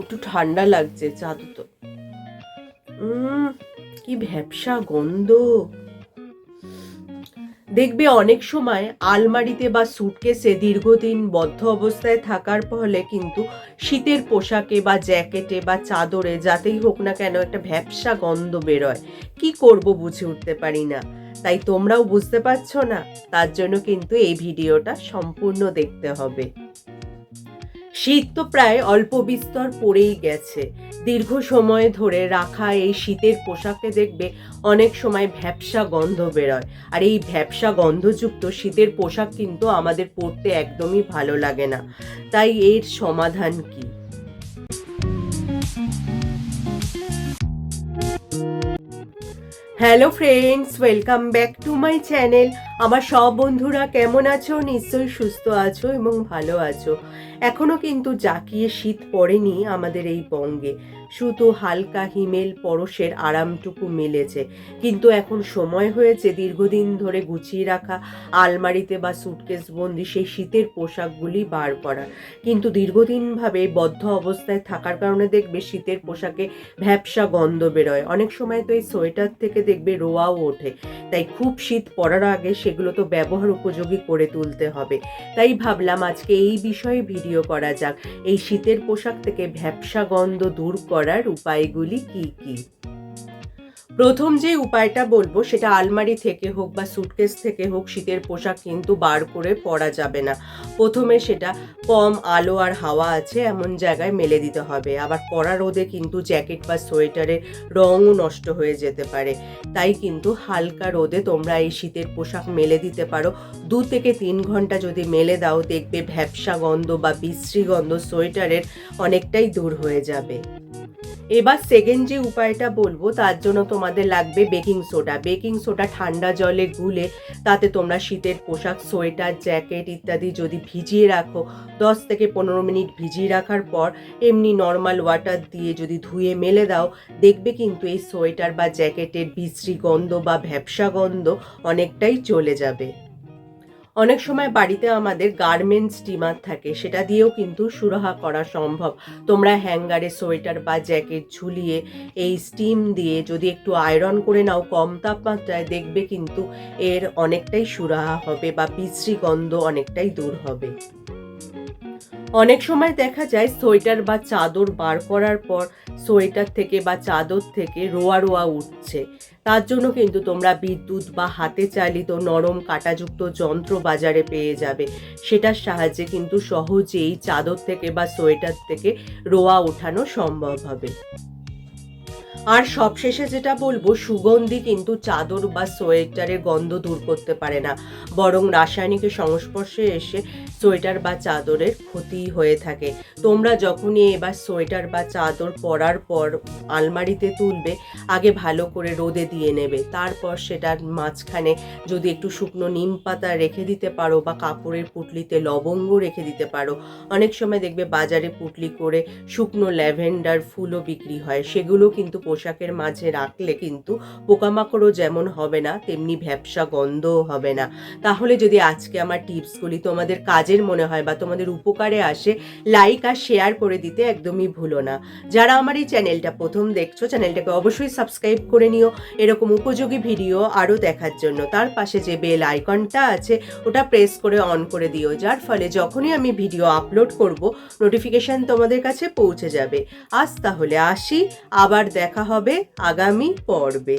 একটু ঠান্ডা লাগছে চাদর তো। কি ভ্যাবসা গন্ধ। দেখবে অনেক সময় আলমারিতে বা সুটকেসে দীর্ঘদিন বদ্ধ অবস্থায় থাকার ফলে কিন্তু শীতের পোশাকে বা জ্যাকেটে বা চাদরে যাতেই হোক না কেন একটা ভ্যাবসা গন্ধ বেরোয়। কি করব বুঝে উঠতে পারি না। তাই তোমরাও বুঝতে পারছ না? তার জন্য কিন্তু এই ভিডিওটা সম্পূর্ণ দেখতে হবে। শীত তো প্রায় অল্প বিস্তর পরেই গেছে। দীর্ঘ সময় ধরে রাখা এই শীতের পোশাকে দেখবে অনেক সময় ভ্যাপসা গন্ধ বেরোয়। আর এই ভ্যাপসা গন্ধযুক্ত শীতের পোশাক কিন্তু আমাদের পরতে একদমই ভালো লাগে না। তাই এর সমাধান কি? Hello friends welcome back to my channel আমার সব বন্ধুরা কেমন আছো? নিশ্চয়ই সুস্থ আছো এবং ভালো আছো। এখনও কিন্তু জাকিয়ে শীত পড়েনি আমাদের এই বঙ্গে। শুধু হালকা হিমেল পরশের আরামটুকু মিলেছে। কিন্তু এখন সময় হয়েছে দীর্ঘদিন ধরে গুছিয়ে রাখা, আলমারিতে বা সুটকেস বন্দি সেই শীতের পোশাকগুলি বার করা। কিন্তু দীর্ঘদিনভাবে বদ্ধ অবস্থায় থাকার কারণে দেখবে শীতের পোশাকে ভ্যাপসা গন্ধ বেরোয়। অনেক সময় তো এই সোয়েটার থেকে দেখবে রোয়াও ওঠে। তাই খুব শীত পড়ার আগে সেগুলো তো ব্যবহার উপযোগী করে তুলতে হবে। তাই ভাবলাম আজকে এই বিষয়ে ভিডিও করা যাক। এই শীতের পোশাক থেকে ভ্যাবসা গন্ধ দূর করার উপায়গুলি কি কি? প্রথম যে উপায়টা বলব, সেটা আলমারি থেকে হোক বা সুটকেস থেকে হোক, শীতের পোশাক কিন্তু বার করে পরা যাবে না। প্রথমে সেটা কম আলো আর হাওয়া আছে, এমন জায়গায় মেলে দিতে হবে। আবার পরা রোদে কিন্তু জ্যাকেট বা সোয়েটারের রঙও নষ্ট হয়ে যেতে পারে। তাই কিন্তু হালকা রোদে তোমরা এই শীতের পোশাক মেলে দিতে পারো। দু থেকে তিন ঘণ্টা যদি মেলে দাও, দেখবে ভ্যাবসা গন্ধ বা বিশ্রী গন্ধ সোয়েটারের অনেকটাই দূর হয়ে যাবে। এবার সেকেন্ড যে উপায়টা বলব, তার জন্য তোমাদের লাগবে বেকিং সোডা বেকিং সোডা ঠান্ডা জলে গুলে, তাতে তোমরা শীতের পোশাক, সোয়েটার জ্যাকেট ইত্যাদি যদি ভিজিয়ে রাখো, দশ থেকে পনেরো মিনিট ভিজিয়ে রাখার পর এমনি নর্মাল ওয়াটার দিয়ে যদি ধুয়ে মেলে দাও, দেখবে কিন্তু এই সোয়েটার বা জ্যাকেটের বিশ্রী গন্ধ বা ভ্যাবসা গন্ধ অনেকটাই চলে যাবে। অনেক সময় বাড়িতে আমাদের গার্মেন্টস স্টিমার থাকে, সেটা দিয়েও কিন্তু সুরাহা করা সম্ভব। তোমরা হ্যাঙ্গারে সোয়েটার বা জ্যাকেট ঝুলিয়ে এই স্টিম দিয়ে যদি একটু আয়রন করে নাও, কম তাপমাত্রায় দেখবে কিন্তু এর অনেকটাই সুরাহা হবে বা বিশ্রী গন্ধ অনেকটাই দূর হবে। অনেক সময় দেখা যায় সোয়েটার বা চাদর বার করার পর সোয়েটার থেকে বা চাদর থেকে রোয়া রোয়া উঠছে। তার জন্য কিন্তু তোমরা বিদ্যুৎ বা হাতে চালিত নরম কাটাযুক্ত যন্ত্র বাজারে পেয়ে যাবে। সেটার সাহায্যে কিন্তু সহজেই চাদর থেকে বা সোয়েটার থেকে রোয়া ওঠানো সম্ভব হবে। আর সবশেষে যেটা বলব, সুগন্ধি কিন্তু চাদর বা সোয়েটারের গন্ধ দূর করতে পারে না। বরং রাসায়নিকের সংস্পর্শে এসে সোয়েটার বা চাদরের ক্ষতি হয়ে থাকে। তোমরা যখনই এবার সোয়েটার বা চাদর পরার পর আলমারিতে তুলবে, আগে ভালো করে রোদে দিয়ে নেবে। তারপর সেটার মাঝখানে যদি একটু শুকনো নিম পাতা রেখে দিতে পারো বা কাপড়ের পুটলিতে লবঙ্গ রেখে দিতে পারো, অনেক সময় দেখবে বাজারে পুটলি করে শুকনো ল্যাভেন্ডার ফুলও বিক্রি হয়। সেগুলো কিন্তু পোশাকের মাঝে রাখলে কিন্তু পোকামাকড়ও যেমন হবে না, তেমনি ভ্যাবসা গন্ধও হবে না। তাহলে যদি আজকে আমার টিপসগুলি তোমাদের কাজের মনে হয় বা তোমাদের উপকারে আসে লাইক আর শেয়ার করে দিতে একদমই ভুলো না। যারা আমার এই চ্যানেলটা প্রথম দেখছ, চ্যানেলটাকে অবশ্যই সাবস্ক্রাইব করে নিও। এরকম উপযোগী ভিডিও আরও দেখার জন্য তার পাশে যে বেল আইকনটা আছে, ওটা প্রেস করে অন করে দিও। যার ফলে যখনই আমি ভিডিও আপলোড করব নোটিফিকেশন তোমাদের কাছে পৌঁছে যাবে। আজ তাহলে আসি, আবার দেখা হবে আগামী পর্বে।